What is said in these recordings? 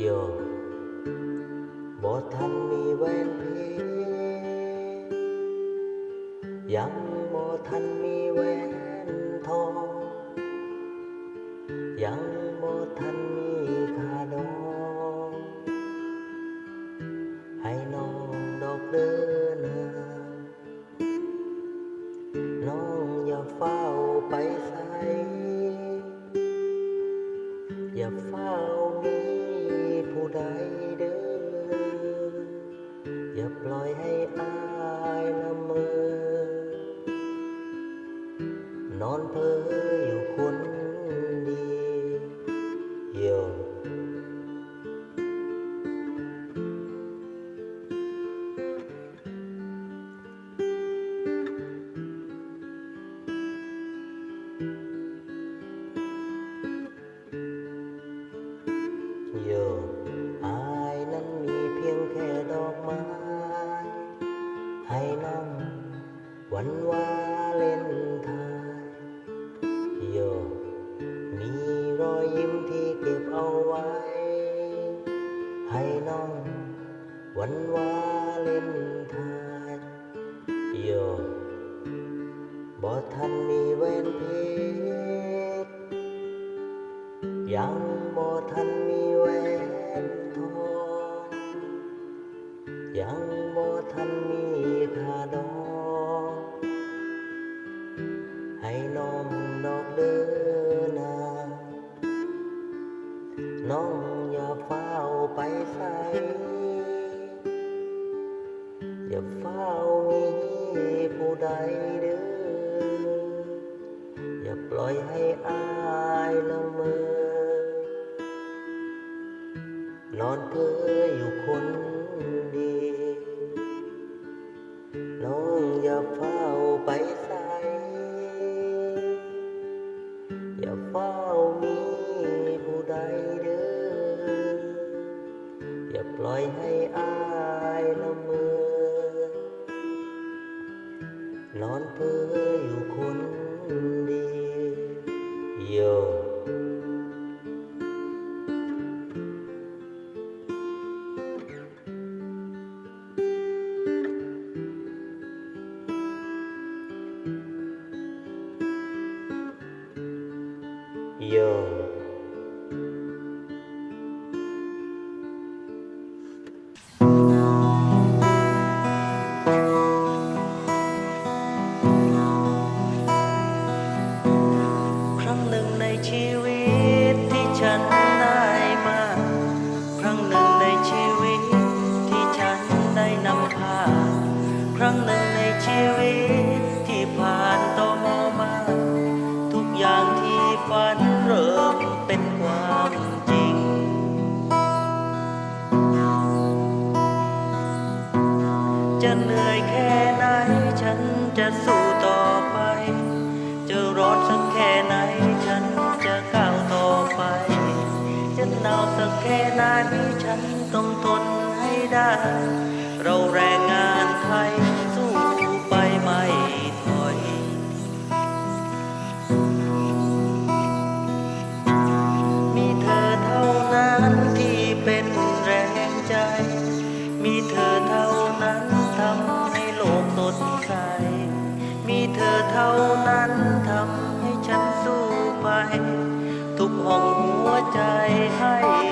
โยบ่ทันมีแวนเพยังบ่ทันมีแวนทองยัง นอนเพลออยู่คน เล่นทานโยบ่ท่านมีเวนเพศยังบ่ท่านมีเวนทองยังบ่ท่านมี อนเธออยู่คน Yo. จะเหนื่อยแค่ไหน ฉันจะสู้ต่อไป จะร้อนสักแค่ไหน ฉันจะก้าวต่อไป จะหนาวสักแค่ไหน ฉันต้องทนให้ได้ ทุกห้องหัวใจให้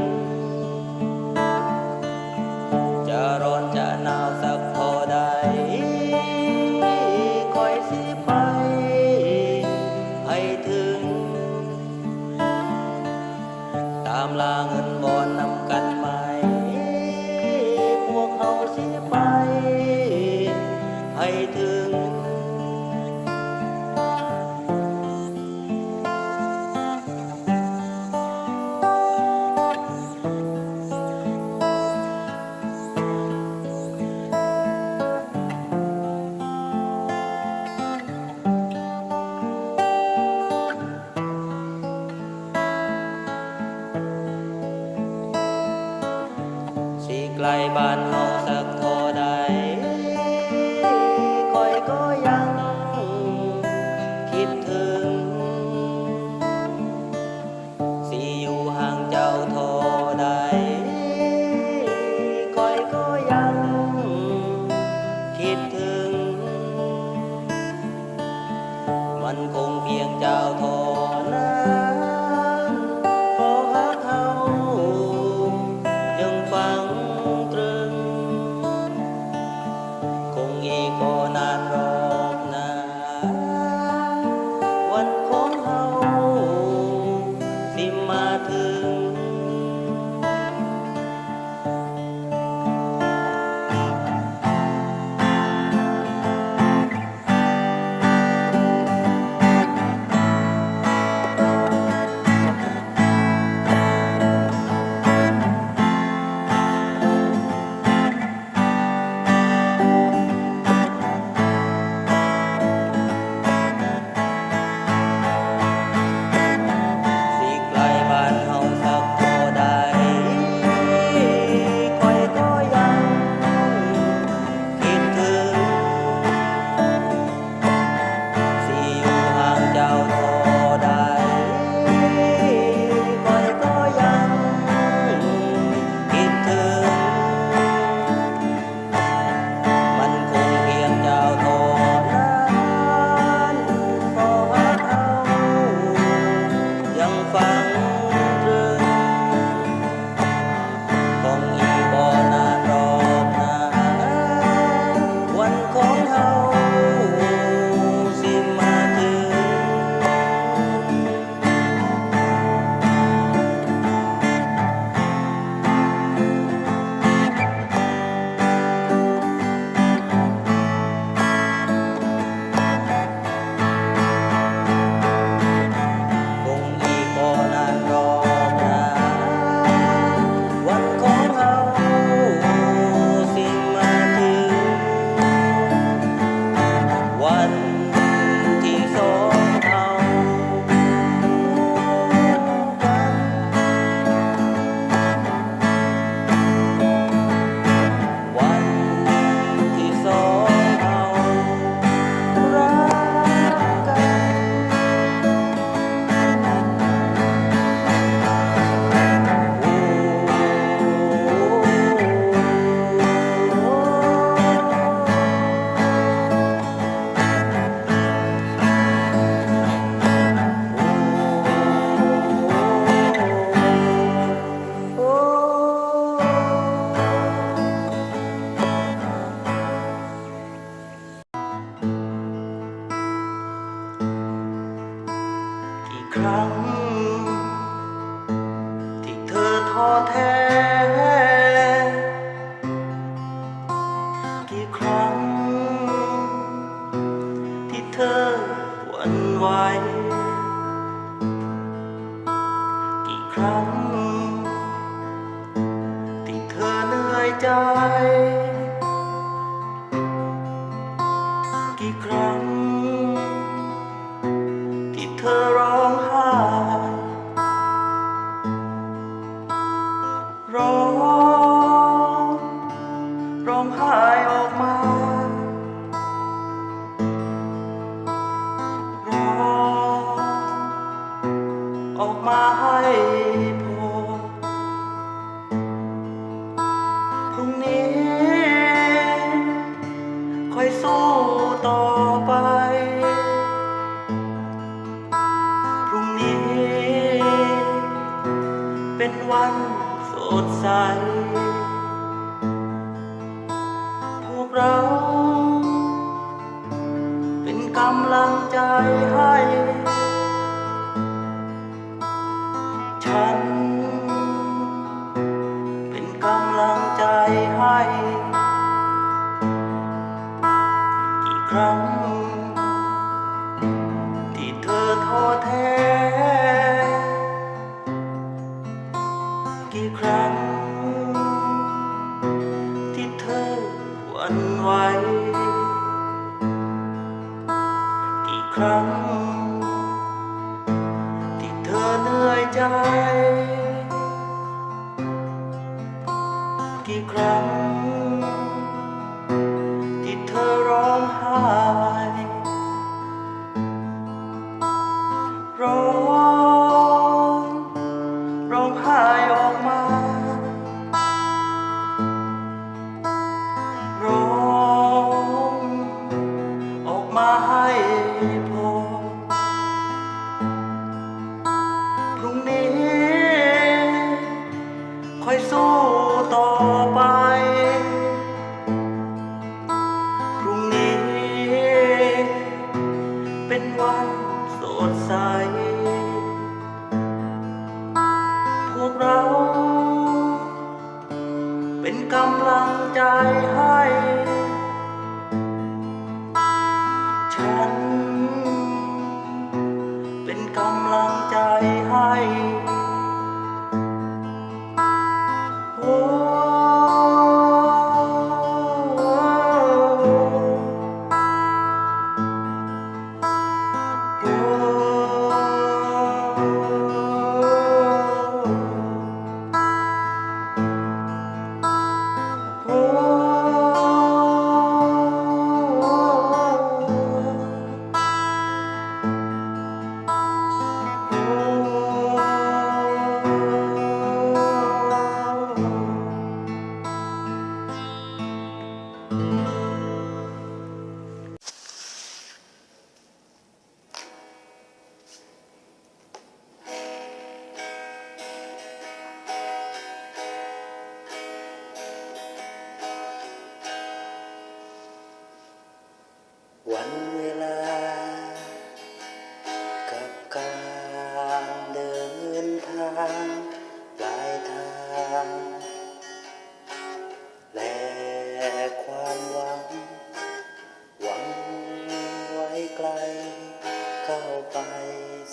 ถึ ครั้ง ที่เธอท้อแท้ grow.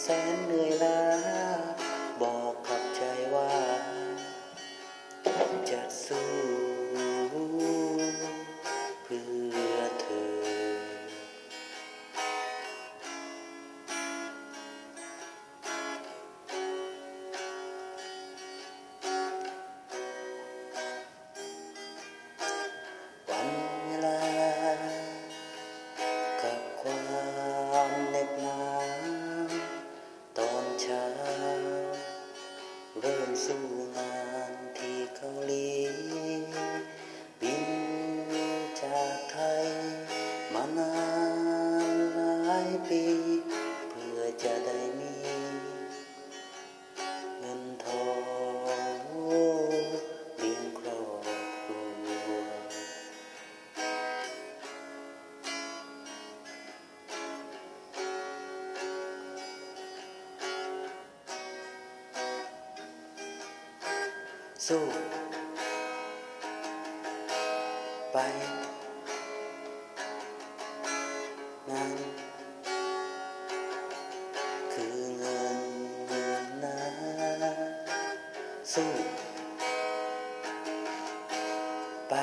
and สู้ ไปนั้นคือเงินเงินนะสู้ ไป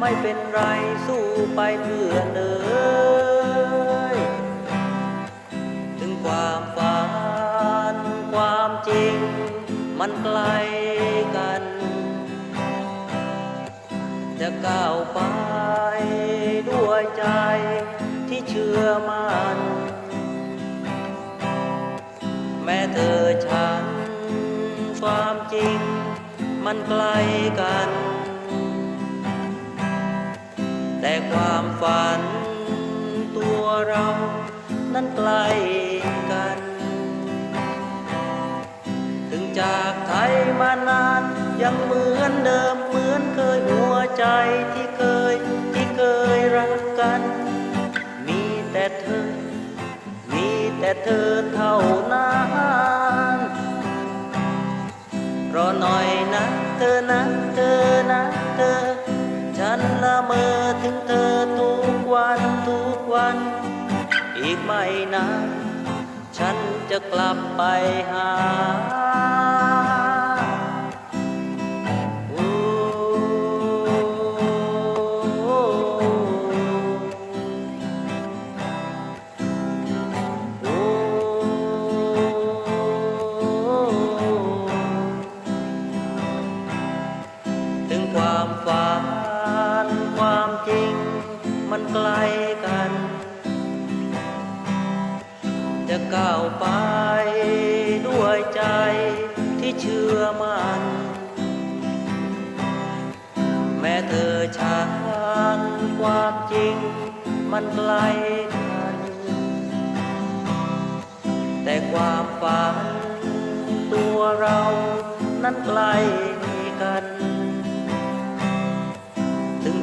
ไม่เป็นไรสู้ไปเพื่อนเอ่ยถึงความฝันความจริง มันไกลกัน จะก้าวไปด้วยใจที่เชื่อมันแม้เธอฉัน ความจริง มันไกลกัน แต่ความฝันตัวเรานั้นไกลกัน ถึงจากไทยมานานยังเหมือนเดิมเหมือนเคยหัวใจที่เคยที่เคยรักกัน มีแต่เธอ มีแต่เธอเท่านั้นรอหน่อยนะเธอนะ ถึงเธอทุกวันทุกวัน อีกไม่นานฉันจะกลับไปหา จริงมันไกลกัน จะก้าวไปด้วยใจที่เชื่อมัน่นแม้เธอฉันความจริงมันไกลกัน แต่ความฝันตัวเรานั้นไกลกัน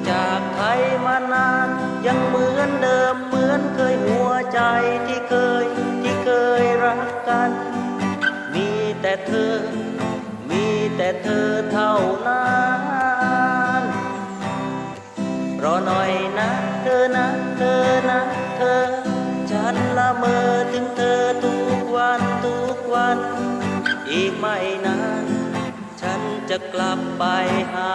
จากไทยมานาน ยังเหมือนเดิมเหมือนเคยหัวใจที่เคยที่เคยรักกัน มีแต่เธอ มีแต่เธอเท่านั้นรอหน่อยนะเธอนะเธอนะเธอ ฉันละเมอถึงเธอทุกวันทุกวัน อีกไม่นาน ฉันจะกลับไปหา